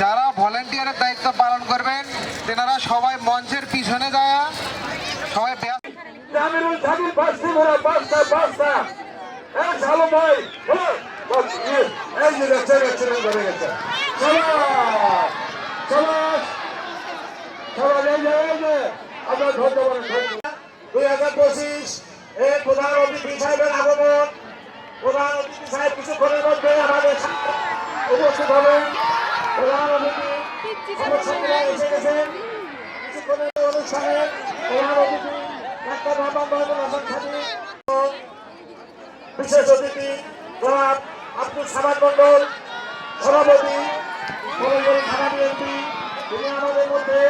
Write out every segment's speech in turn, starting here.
যারা ভলেন্টিয়ারের দায়িত্ব পালন করবেন, তেনারা সবাই মঞ্চের পিছনে যায়। সবাই দুই হাজার পঁচিশ প্রধান প্রধান অতিথি সাহেব কিছুক্ষণের মধ্যে আমাদের উপস্থিত হবেন। সমস্যা এসে গেছেন অনুষ্ঠানে প্রধান অতিথি ডাক্তার মোহাম্মদ মহবুব হাসান খাদি বিশেষ অতিথি জনাব আব্দুল সামাদ মন্ডল সভাপতি থানা বিএনপি তিনি আমাদের মধ্যে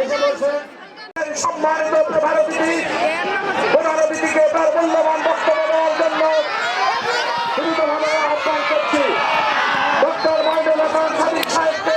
এসে বলছেন সম্মানিত প্রধান অতিথি প্রধান অতিথিকে তার মূল্যবান বক্তব্য দেওয়ার জন্য দ্রুতভাবে আহ্বান করছি ডক্টর মহিদুল হাসান সাদিক সাহেবকে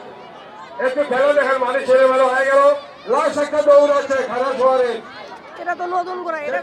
একটু খেলা দেখার মানুষ ছেলে ভালো হয়ে গেল। লাল একটা দৌড় আছে খারাপ শোয়ারে এটা তো নতুন করে, এটা